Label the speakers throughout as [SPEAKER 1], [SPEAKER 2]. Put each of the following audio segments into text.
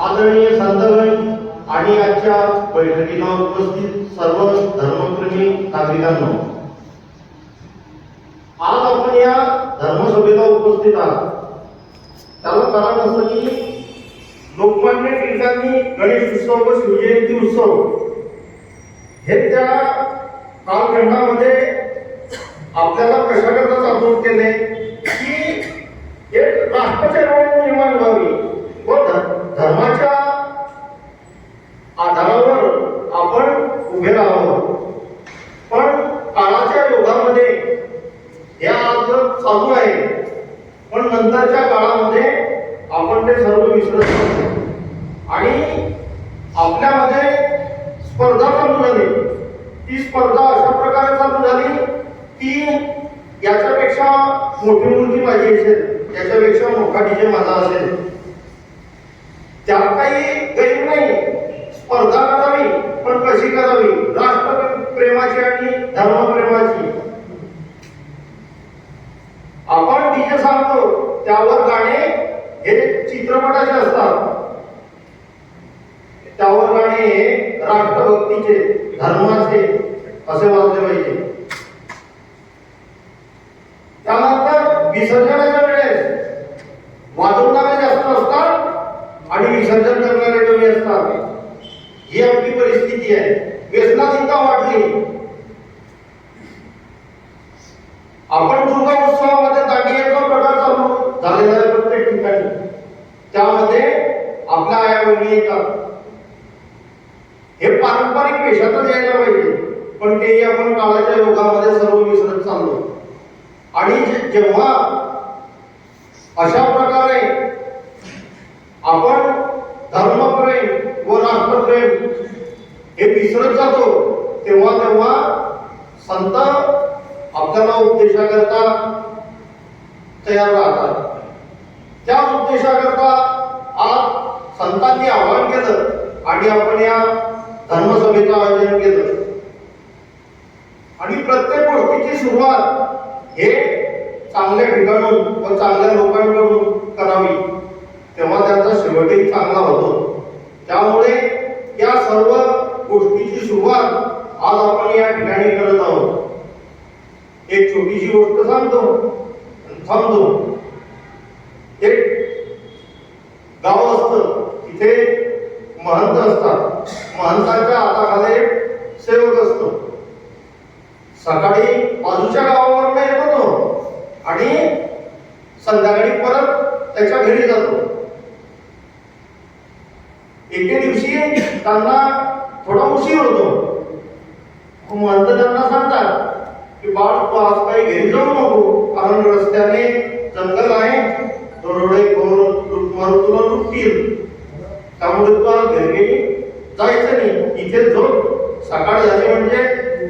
[SPEAKER 1] आदरणीय संतगण आणि आजच्या बैठकीला उपस्थित सर्व धर्मप्रेमी नागरिकांनो आज आपण या धर्मसभेला उपस्थित आहात. त्याला कारण असं की लोकमान्य टिळकांनी गणेश उत्सव व शिवजयंती उत्सव हे त्या कालखंडामध्ये आपल्याला कशाकरता चालू केले की एक राष्ट्रचळवळ निर्माण व्हावी व धर्मा धर्माच्या आधारावर आपण उभे राहावं पण काळाच्या योगामध्ये या आज चालू आहे. पण नंतरच्या काळामध्ये आपण ते सर्व विसरत जातो. आणि आपल्यामध्ये स्पर्धा चालू झाली. ती स्पर्धा अशा प्रकारे चालू झाली की याच्यापेक्षा मोठी मुलगी माझी असेल. याच्यापेक्षा मोठा डीजे माझा असेल त्यात काही गैर नाही स्पर्धा करावी पण कशी करावी राष्ट्र प्रेमाची आणि धर्मप्रेमाची वाक्य सांगतो त्यावर गाणे हे चित्रपटाचे असतात. त्यावर गाणे हे राष्ट्रभक्तीचे धर्माचे असे वाजले पाहिजे. त्यानंतर विसर्जनाच्या वेळेस वाजवणारे जास्त असतात आणि विसर्जन करणारे कमी असतात. ही आपली परिस्थिती आहे. व्यसनाधीनता वाढली. आपण दुर्गा उत्सवामध्ये दांडियाचा प्रकार चालू झालेला आहे प्रत्येक ठिकाणी त्यामध्ये आपल्या आया येतात हे पारंपरिक पेशातच यायला पाहिजे. पण तेही आपण काळाच्या योगामध्ये सर्व विसरत चाललो. आणि जेव्हा अशा प्रकारे आपण धर्मप्रेम व राष्ट्रप्रेम हे विसरत जातो तेव्हा तेव्हा संत आपल्याला उपदेशाकरता तयार राहतात. त्या उपदेशाकरता आज संतांनी आवाहन केलं आणि आपण या धर्मसभेचं आयोजन केलं. आणि प्रत्येक गोष्टीची सुरुवात हे चांगल्या ठिकाणून व चांगल्या लोकांकडून करावी. तेव्हा त्यांचा शेवटही चांगला होतो. त्यामुळे या सर्व गोष्टीची सुरुवात आज आपण या ठिकाणी करत आहोत. एक छोटीशी गोष्ट सांगतो. थांबतो. एक गाव असतं. तिथे महंत असतात. महंताच्या हाताखाली सेवक असतो. सकाळी बाजूच्या गावावर येतो होतो आणि संध्याकाळी परत त्याच्या घरी जातो. एके दिवशी त्यांना थोडा उशीर होतो. महंत त्यांना सांगतात की बाळ तू आज काही घरी जाऊ नको. कारण रस्त्याने जंगल आहे. दरोडे करून मारून तुला लुटतील. त्यामुळे तुला आज घरी जायचं नाही. इथे झोप सकाळ झाली म्हणजे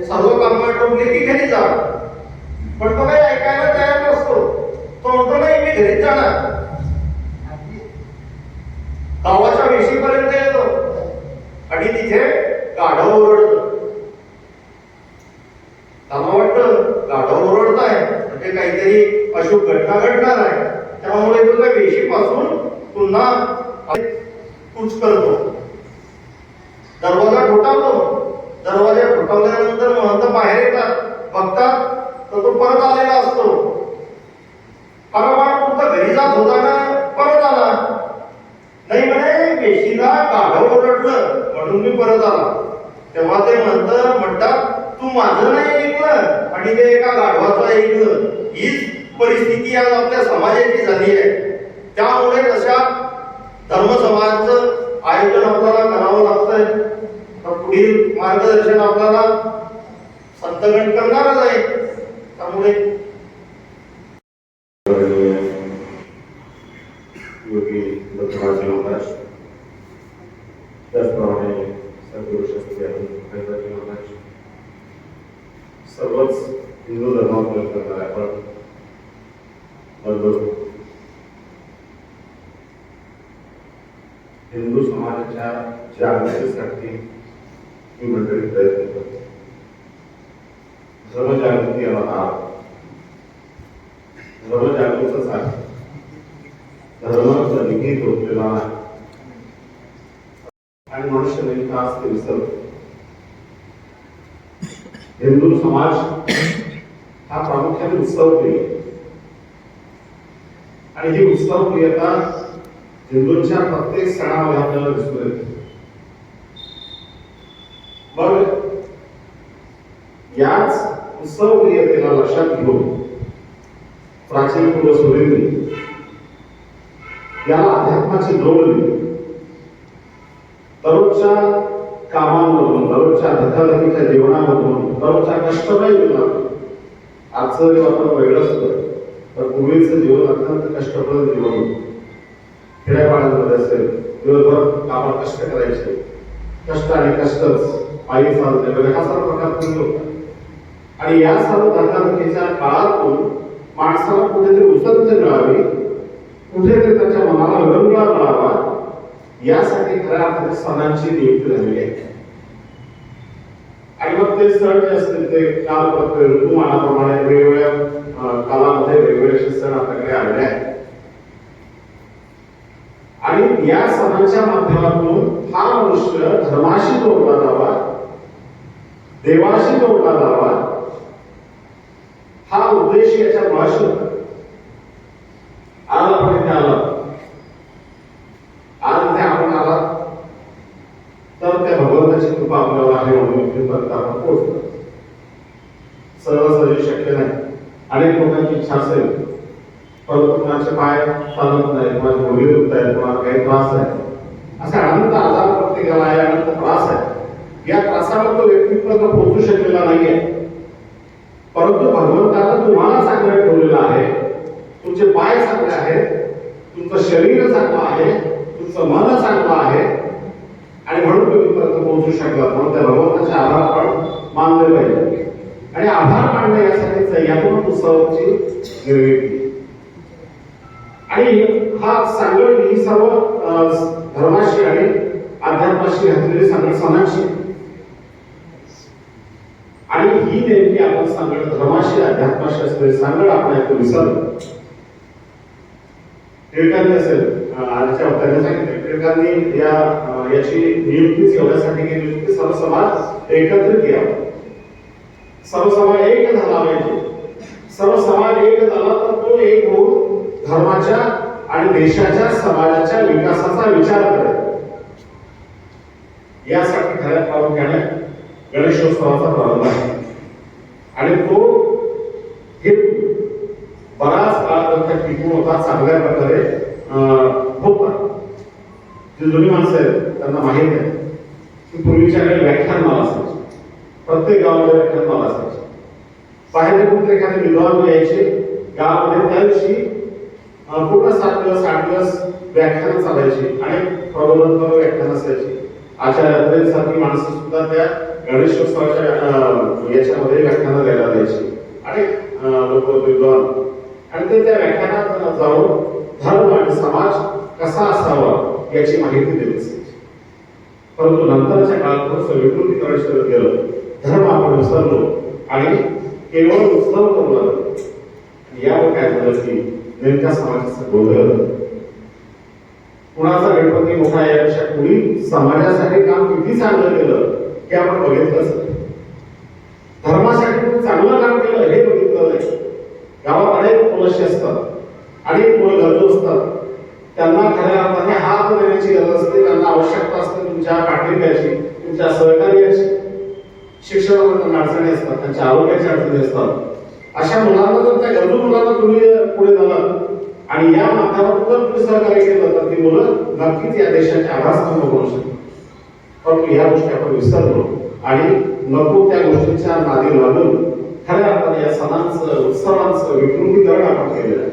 [SPEAKER 1] सर्व कामं टोकली की घरी जा. पण तो काही ऐकायला तयार नसतो. तो म्हणतो नाही मी घरी जाणार. गावाच्या वेशीपर्यंत येतो. आणि तिथे गाढव ओरडतो. त्यांना वाटतं गाढव ओरडताय. म्हणजे काहीतरी अशुभ घटना घडणार आहे. त्यामुळे तो वेशीपासून पुन्हा कूच करतो दरवाजा ठोठावतो दरवाजा ठोठावल्यानंतर महंत बाहेर येतात. बघतात तर तो परत आलेला असतो. अरे तुमचा घरी जात होता ना परत आला. नाही म्हणे पेशीला गाढव ओरडलं म्हणून मी परत आला. तेव्हा ते म्हणत म्हणतात तू माझं नाही ऐकलं आणि ते एका गाढवाचं ऐकलं. हीच परिस्थिती आज आपल्या समाजाची झाली आहे. त्यामुळे तशा धर्मसमाजाचं आयोजन आपल्याला करावं लागतंय? तर पुढील मार्गदर्शन आपल्याला संतगण करणारच आहे. त्यामुळे
[SPEAKER 2] योगी महाराज त्याचप्रमाणे सद्गुरू शास्त्री महाराज सर्वच हिंदू धर्मावर करणारे आपण हिंदू समाजाच्या जागृतीसाठी ही मंडळी प्रयत्न करते. अवतार हा धर्मजागृतीचा धर्माचा निधी टोचलेला नाही
[SPEAKER 3] आणि मनुष्य नेमका ते विसरतो. हिंदू समाज हा प्रामुख्याने उत्सव प्रिय आणि ही उत्सवप्रियता हिंदूंच्या प्रत्येक सणामध्ये आपल्याला दिसून येते. मग याच उत्सवप्रियतेला लक्षात घेऊन प्राचीन पूर्वसुरींनी याला अध्यात्माची जोड दिली. दररोजच्या कामांमधून दररोजच्या धकाधकीच्या जीवनामधून दररोजच्या कष्टमय जीवनात. आजचं जीवन आपण वेगळं असतं तर पूर्वीचं जीवन अत्यंत कष्टप्रद जीवन होतं. खेड्यापाड्यांमध्ये असेल दिवसभर कामात कष्ट करायचे. कष्ट आणि कष्टच पायी चालते वगैरे हा सर्व प्रकार तुम्ही होता आणि या सर्व धकाधकीच्या काळातून माणसाला कुठेतरी उसंत मिळावी कुठेतरी त्याच्या मनाला विरंगुळा मिळावा यासाठी खऱ्या अर्थाने सणांची नियुक्ती झालेली आहे. आणि मग ते सण जे असतील ते काल ऋतुमानाप्रमाणे वेगवेगळ्या कालामध्ये वेगवेगळे सण आपल्याकडे आलेले आहेत. आणि या सणांच्या माध्यमातून हा मनुष्य धर्माशी जोडला जावा देवाशी जोडला जावा हा उद्देश याच्या मुळाशी होता. आज आपण इथे आलो. आज इथे आपण आला तर त्या भगवंताची कृपा आपल्याला आहे म्हणून इथेपर्यंत आपण पोहोचलो सहजासहजी शक्य नाही अनेक लोकांची इच्छा असेल परंतु कुणाचे पाय चालत नाही कुणाचे गुडघे होत आहेत कुणाला काही त्रास आहे असा अनंत आजार प्रत्येकाला आहे अनंत त्रास आहे. या त्रासाला तो व्यक्तित्व पोहोचू शकलेला नाहीये. परंतु भगवंतानं तुम्हाला चांगलं ठेवलेलं आहे. तुमचे पाय चांगले आहेत तुमचं शरीर चांगलं आहे तुमचं मन चांगलं आहे. आणि म्हणून तुम्ही इथपर्यंत पोहोचू शकलात. म्हणून त्या भगवंताचे आभार पण मानले पाहिजे. आणि आभार मानणे यासाठी यातूनच उत्सवाची निर्मिती. आणि हा सांगड ही सर्व धर्माशी आणि अध्यात्माशी घातलेली सांगड सणांशी आणि ही नेमकी आपण सांगड धर्माशी अध्यात्माशी असलेली सांगड आपण ऐकून विसरलो. टिळकांनी असेल आजच्या वक्त्याने सांगितले. टिळकांनी या याची नियुक्तीच एवढ्यासाठी केली होती की सर्व समाज एकत्रित यावा. सर्व समाज एक झाला पाहिजे. सर्व समाज एक झाला तर तो एक होऊन धर्माच्या आणि देशाच्या समाजाच्या विकासाचा विचार करत. यासाठी खऱ्या प्रामुख्याने गणेशोत्सवाचा प्रारंभ आहे. आणि तो हेतू बराच काळापर्यंत टिकून होता चांगल्या प्रकारे अं, होता. जे जुनी माणसं आहेत त्यांना माहीत आहे. की पूर्वीच्या व्याख्यान व्याख्यानमाला असायची. प्रत्येक गावामध्ये व्याख्यानमाला असायची. बाहेर कुठे एखादे विद्वान यायचे गावामध्ये त्या दिवशी पूर्ण सात दिवस आठ दिवस व्याख्यानं चालायची अनेक प्रबोधनपर व्याख्यान असायची. आचार्यासारखी माणसं सुद्धा त्या गणेशोत्सवाच्या याच्यामध्ये व्याख्यानं द्यायला द्यायची अनेक लोक विद्वान. आणि ते त्या व्याख्यानात जाऊन धर्म आणि समाज कसा असावा याची माहिती देत असायची. परंतु नंतरच्या काळात थोडंसं विकृतीकरण करत गेलं धर्म आपण विसरलो आणि केवळ उत्सव करू लागलो. यावर काय झालं की नेमक्या समाजाचं गोंधळ कुणाचा गणपती मोठा यापेक्षा कुणी समाजासाठी काम किती चांगलं केलं हे आपण बघितलंच धर्मासाठी कुणी चांगलं काम केलं हे बघितलं नाही. गावात अनेक मुलशी असतात अनेक मुलं गरजू असतात. त्यांना खऱ्या अर्थाने हात देण्याची गरज असते त्यांना आवश्यकता असते तुमच्या पाठिंब्याची तुमच्या सहकार्याची. शिक्षणामध्ये त्यांना अडचणी असतात त्यांच्या आरोग्याच्या अडचणी असतात. अशा मुलांना जर त्या गरजू मुलांना तुम्ही पुढे झालात आणि या माध्यमातून जर तुम्ही सहकार्य केलं तर ती मुलं नक्कीच या देशाचे आधारस्तंभ बनू शकतात परंतु ह्या गोष्टी आपण विसरलो आणि नको त्या गोष्टींच्या नादी लागून खऱ्या अर्थाने या सणांचं उत्सवांचं विकृतीकरण आपण केलेलं आहे.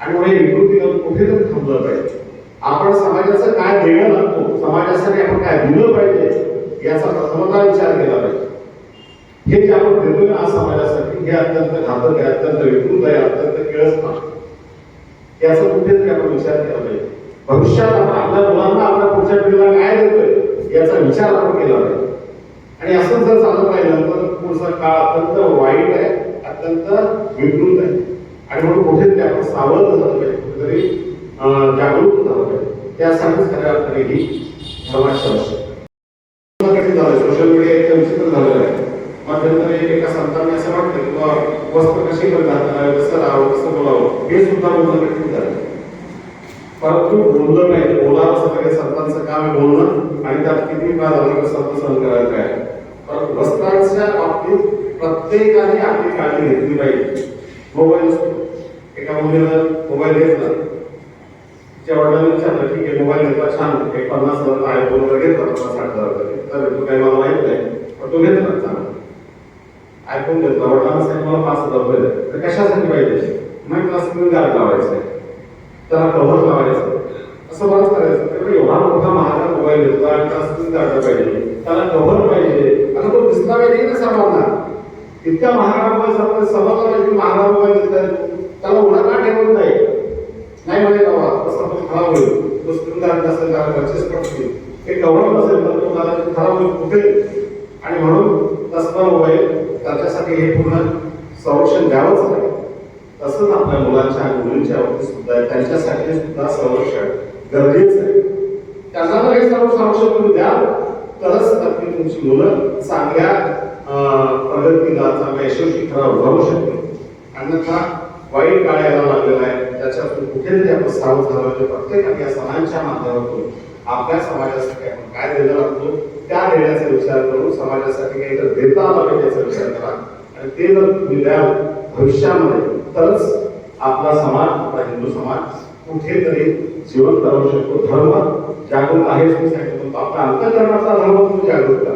[SPEAKER 3] आणि म्हणून हे विकृतीकरण कुठेतरी थांबलं पाहिजे. आपण समाजाचं काय देणं लागतो समाजासाठी आपण काय दिलं पाहिजे याचा प्रथमता विचार केला पाहिजे. हे जे आपण घेतोय ना आज समाजासाठी हे अत्यंत घातक आहे अत्यंत विकृत आहे अत्यंत किळसमान याचा कुठेतरी आपण विचार केला पाहिजे भविष्यात आपण आपल्या मुलांना आपल्या पुढच्या पिढीला काय देतोय याचा विचार आपण केला पाहिजे आणि असं जर चालत राहिलं तर पुढचा काळ अत्यंत वाईट आहे अत्यंत विकृत आहे. आणि म्हणून कुठेतरी आपण सावध झालं पाहिजे कुठेतरी जागरूक झालं पाहिजे. त्यासाठीच खऱ्या अर्थाने ही धर्माची आवश्यकता कठीण झालं सोशल मीडिया एक विचित्र झालेलं आहे मध्यंतरी एका संतांनी असं म्हटलं की बा वस्त्र कशी पण कसं राहावं कसं बोलावं हे सुद्धा बोलणं कठीण झालं परंतु बोललं नाही बोलावं असं काही संतांचं काम आहे बोलणं आणि त्यात किती काळ झालं संत सहन करायला काय? परंतु वस्त्रांच्या बाबतीत प्रत्येकाने आपली काळजी घेतली पाहिजे. मोबाईल असतो एका मुलीनं मोबाईल घेतला तिच्या वडिलांनी विचारलं ठीक आहे मोबाईल घेतला छान एक पन्नास हजार आयफोन वगैरे घेतला पन्नास साठ हजार वगैरे तर तू काही मला माहीत नाही पण तो घेतला चांगला आयफोन घेतला वडिलांना सांगितलं मला पाच हजार रुपये द्या. तर कशासाठी पाहिजे मग त्याला स्क्रीन गार्ड लावायचं आहे त्याला कव्हर लावायचं असं बरंच करायचं त्यामुळे एवढा मोठा महागा मोबाईल घेतला आणि त्याला स्क्रीन गार्ड पाहिजे त्याला कव्हर पाहिजे आणि तो दिसला पाहिजे ना सर्वांना इतका महागा मोबाईल सर्वांना समजला पाहिजे की महागा मोबाईल घेतलाय त्याला उडा का ठेवत नाही नाही म्हणे बाबा तसं तो खराब होईल तो स्क्रीन गार्ड नसेल त्याला परचेस पडतील हे कव्हर नसेल तर तो मला खराब होईल कुठे आणि म्हणून तसला मोबाईल त्याच्यासाठी हे पूर्ण संरक्षण द्यावंच लागेल. तसंच आपल्या मुलांच्या मुलींच्या बाबतीत सुद्धा त्यांच्यासाठी सुद्धा संरक्षण गरजेचं आहे. त्यांना जर हे सर्व संरक्षण तुम्ही द्याल तरच नक्की तुमची मुलं चांगल्या प्रगतीला चांगल्या यशस्वी ठराव जाऊ शकते अन्यथा वाईट काळ यायला लागलेला आहे त्याच्यातून कुठेतरी आपण सावध झालं पाहिजे. प्रत्येकाने या सणांच्या माध्यमातून आपल्या समाजासाठी आपण काय देणं लागतो त्या देण्याचा विचार करून समाजासाठी काही तर देता आला पाहिजे याचा विचार करा. ते जर भविष्यामध्ये तरच आपला समाज आपला हिंदू समाज कुठेतरी जीवन करू शकतो. धर्म जागृत आहेच मी सांगितलं. पण आपला अंतकरणाचा धर्म तुम्ही जागृत करा.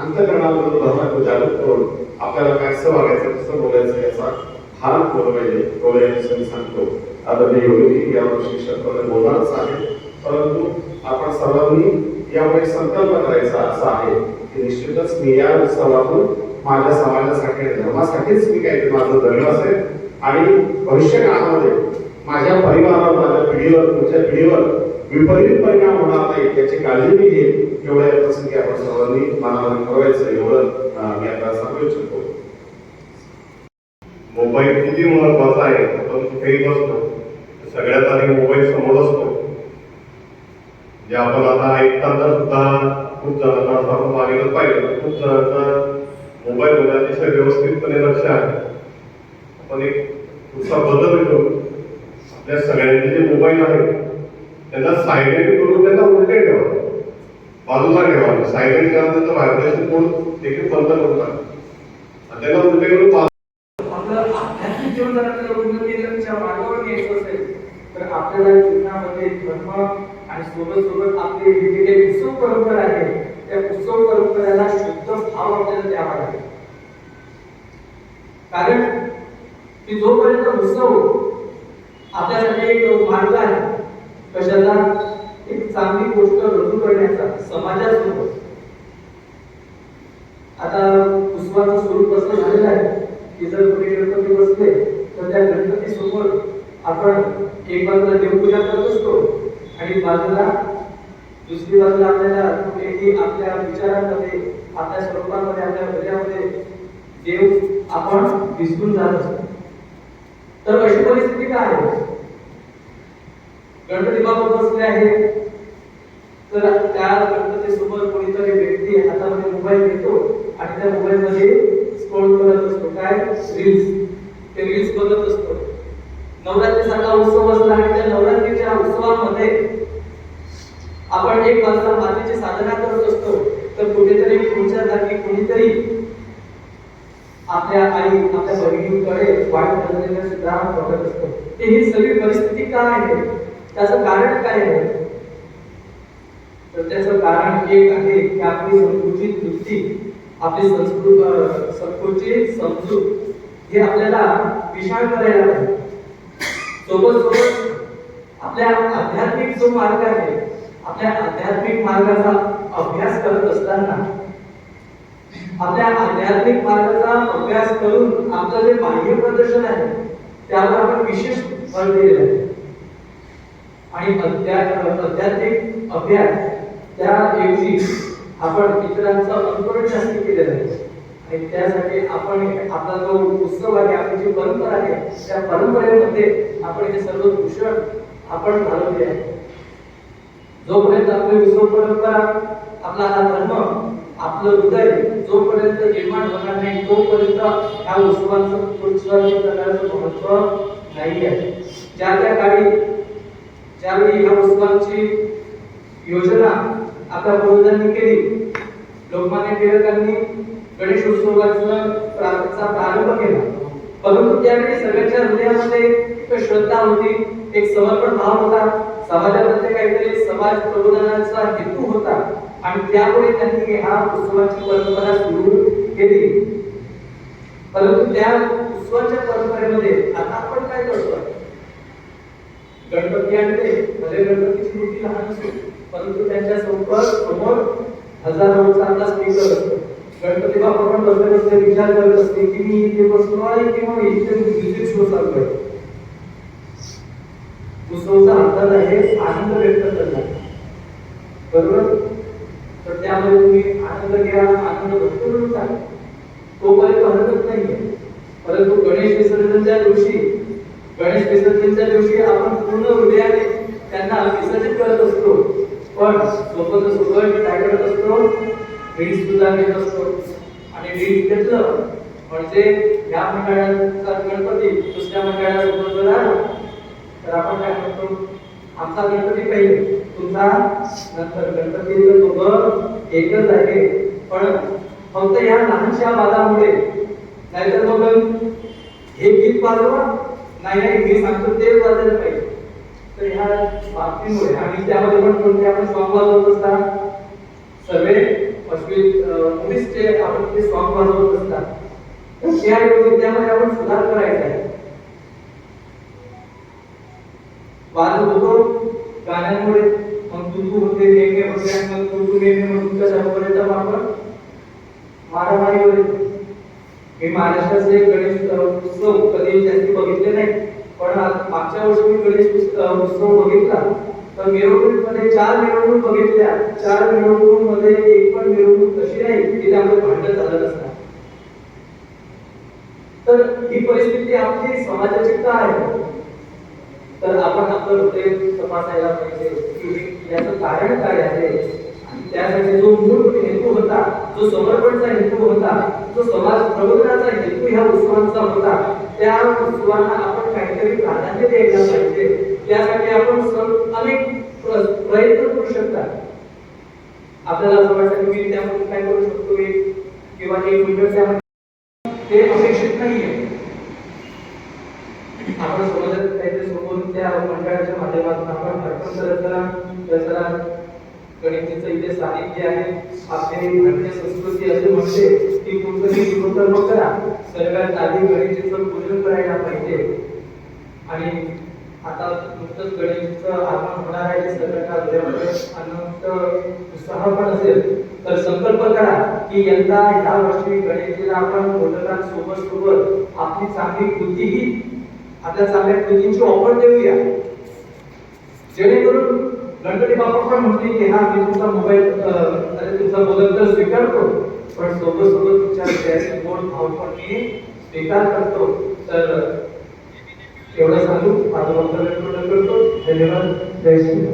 [SPEAKER 3] अंतकरणाचा जो धर्म आहे जागृत करून आपल्याला काय कसं वागायचं कसं बोलायचं याचा फार बोलवायचे. पाहिजे मी सांगतो. आदरणीय योगी यावर शिक्षक बोलणारच आहे. परंतु आपण सर्वांनी यामुळे संकल्प करायचा असा आहे की निश्चितच मी या उत्सवातून माझ्या समाजासाठी आणि धर्मासाठीच मी काहीतरी माझं धर्म असेल आणि भविष्य काळामध्ये माझ्या परिवारावर माझ्या पिढीवर तुमच्या पिढीवर विपरीत परिणाम होणार नाही याची काळजी मी घेईन. एवढ्या प्रसंगी आपण सर्वांनी मनामध्ये ठरवायचं एवढं मी आता सांगू इच्छितो.
[SPEAKER 2] मोबाईल किती महत्त्वाचा आहे आपण कुठेही बसतो सगळ्यात आधी मोबाईल समोर असतो. जे आपण आता ऐकताना सुद्धा खूप जणांना आपण पाहिलं पाहिजे खूप जणांना मोबाईल मध्ये अतिशय व्यवस्थितपणे लक्ष आहे. आपण एक पुढचा बदल करू. आपल्या सगळ्यांचे जे मोबाईल आहेत त्यांना सायलेंट करून त्यांना उलटे ठेवा. बाजूला ठेवा. सायलेंट करा त्याचं व्हायब्रेशन कोड देखील बंद करून आणि त्यांना उलटे करून बाजूला
[SPEAKER 4] आपल्याला तर आपल्याला जीवनामध्ये धर्म आणि सोबत सोबत आपली जी काही उत्सव परंपरा आहे त्या उत्सव परंपरेला शुद्ध भाव आपल्याला द्यावा लागेल. कारण की जोपर्यंत उत्सव आपल्यासाठी एक मार्ग आहे कशाला? एक चांगली गोष्ट रजू करण्याचा समाजासोबत आता उत्सवाचं स्वरूप असं झालेलं आहे की जर कुठे गणपती बसले तर त्या गणपती समोर आपण एक बाजूला देवपूजा करत असतो आणि बाजूला दुसरी बाजूला आपल्याला कुठेही आपल्या विचारांमध्ये आपल्या स्वरूपामध्ये आपल्या हृदयामध्ये देव आपण विसरून जात असतो. तर अशी परिस्थिती काय आहे? गणपती बाबा बसले आहेत. तर त्या गणपती समोर कोणीतरी व्यक्ती हातामध्ये मोबाईल घेतो आणि त्या मोबाईल मध्ये स्क्रोल करत असतो. काय? रील्स ते रील्स बघत असतो. नवरात्री सारखा उत्सव असला आणि त्या नवरात्रीच्या उत्सवामध्ये आपण एक बाजूला मातेची साधना करत असतो तर कुठेतरी पुढच्या जागी कुणीतरी आपल्या आई आपल्या बहिणीकडे वाईट नजरेने सुद्धा बघत असतो. की ही सगळी परिस्थिती काय आहे? त्याचं कारण काय आहे? तर त्याचं कारण एक आहे की आपली संकुचित वृत्ती आपली संस्कृत संकुचित समजूत हे आपल्याला विशाल करायला सोबत सोबत आपल्या आध्यात्मिक जो मार्ग आहे आपल्या आध्यात्मिक मार्गाचा अभ्यास करत असताना आपल्या आध्यात्मिक मार्गाचा अभ्यास करून आपलं जे बाह्य प्रदर्शन आहे त्यावर आपण विशेष भर दिलेला आहे. आणि अध्या- आध्यात्मिक अभ्यास त्याऐवजी आपण इतरांचं अनुकरण शास्त्री केलेलं आहे. आणि त्यासाठी आपण आपला जो उत्सव आहे आपली जी परंपरा आहे त्या परंपरेमध्ये आपण हे सर्व भूषण आपण घालवले आहे. जोपर्यंत आपली विश्व परंपरा आपला हा धर्म आपलं हृदय जोपर्यंत निर्माण होणार नाही तोपर्यंत ह्या उत्सवांचं कुठल्याही प्रकारचं महत्त्व नाही आहे. ज्या त्या काळी ज्यावेळी ह्या उत्सवांची योजना आपल्या पूर्वजांनी केली लोकमान्य टिळकांनी गणेश उत्सवाचा प्रारंभ केला परंतु त्यावेळी सगळ्यांच्या हृदयामध्ये एक श्रद्धा होती एक समर्पण भाव होता. समाजामध्ये काहीतरी समाज प्रबोधनाचा हेतू होता. आणि त्यामुळे त्यांनी हा उत्सवाची परंपरा सुरू केली. परंतु त्या उत्सवाच्या परंपरेमध्ये आता आपण काय करतो? गणपती आणते भले गणपतीची मूर्ती लहान असो परंतु त्यांच्यासमोर समोर हजारोचा आता स्पीकर गणपती बाप्पा पण बसले बसले विचार करत असते की मी इथे बसलो आहे किंवा इथे विशेष शो चालू आहे उत्सवचा अंदाज आहे आनंद व्यक्त करणार. बरोबर? तर त्यामध्ये तुम्ही आनंद घ्या आनंद भरपूर होता तोपर्यंत हरकत नाहीये. परंतु गणेश विसर्जनच्या दिवशी गणेश विसर्जनच्या दिवशी आपण पूर्ण हृदयाने त्यांना विसर्जित करत असतो. पण सोबत सोबत काय करत असतो. ड्रिंक्स सुद्धा घेत असतो. आणि ड्रिंक्स घेतलं म्हणजे या मंडळाचा गणपती दुसऱ्या मंडळासोबत जर आला तर आपण काय म्हणतो आमचा गणपती पहिले तुमचा नंतर गणपती दोघं एकच आहे. पण फक्त या लहानशा वादामुळे नाहीतर मग हे गीत वाजवा नाही नाही मी सांगतो तेच वाजायला पाहिजे. तर ह्या बाबतीमुळे आणि त्यामध्ये पण कोणते आपण सॉन्ग वाजवत असतात सर्वे अश्विन मुलीचे आपण ते सॉंग वाजवत असतात. तर त्याऐवजी त्यामध्ये आपण सुधार करायचा आहे. वाद होतो गाण्यांमुळे मग तू तू होते नेहमी होते आणि मग तू तू नेहमी मग तुमच्या आपण मारामारीवर येतो मी महाराष्ट्राचे गणेश उत्सव कधी जास्ती बघितले नाही पण मागच्या वर्षी मी गणेश उत्सव बघितला. तर मिरवणुकीमध्ये चार मिरवणूक बघितल्या. चार मिरवणुकीमध्ये एक पण मिरवणूक अशी नाही की त्यामध्ये भांडण झालं नसणार तर ही परिस्थिती आपली समाजाची का आहे? तर आपण आपलं हृदय तपासायला पाहिजे. की याचं कारण काय आहे? त्यासाठी जो मूळ हेतू होता जो समर्पणचा हेतू होता जो समाज प्रबोधनाचा हेतू ह्या उत्सवांचा होता त्या उत्सवांना आपण काहीतरी प्राधान्य द्यायला पाहिजे. त्यासाठी आपण अनेक प्रयत्न करू शकता. आपल्याला असं वाटतं की मी त्यामध्ये काय करू शकतो किंवा एक मिनिट त्यामध्ये ते अपेक्षित नाहीये. आपण समाजात काहीतरी सोबत त्या मंडळाच्या माध्यमातून आपण अर्पण करत करा दसरा गणितीचं इथे साहित्य आहे आपली भारतीय संस्कृती असे म्हणते की कोणतरी जीवकर्म करा. सर्वात आधी गणितीचं पूजन करायला पाहिजे. आणि आता नुकतंच गणेशजीचं आगमन होणार आहे सगळ्यांना अनंत उत्साह पण असेल. तर संकल्प करा की यंदा ह्या वर्षी गणेशजीला आपण मोदकां सोबत सोबत आपली चांगली कृतीही आपल्या चांगल्या कृतींची ऑफर देऊया. जेणेकरून गणपती बाप्पा पण म्हणतील की हा मी तुमचा मोबाईल अरे तुमचा बदल तर स्वीकारतो. पण सोबत सोबत तुमच्या हृदयाचे गोड भाव पण मी स्वीकार करतो. तर एवढं सांगू माझं वक्तव्य पूर्ण करतो. धन्यवाद. जय श्री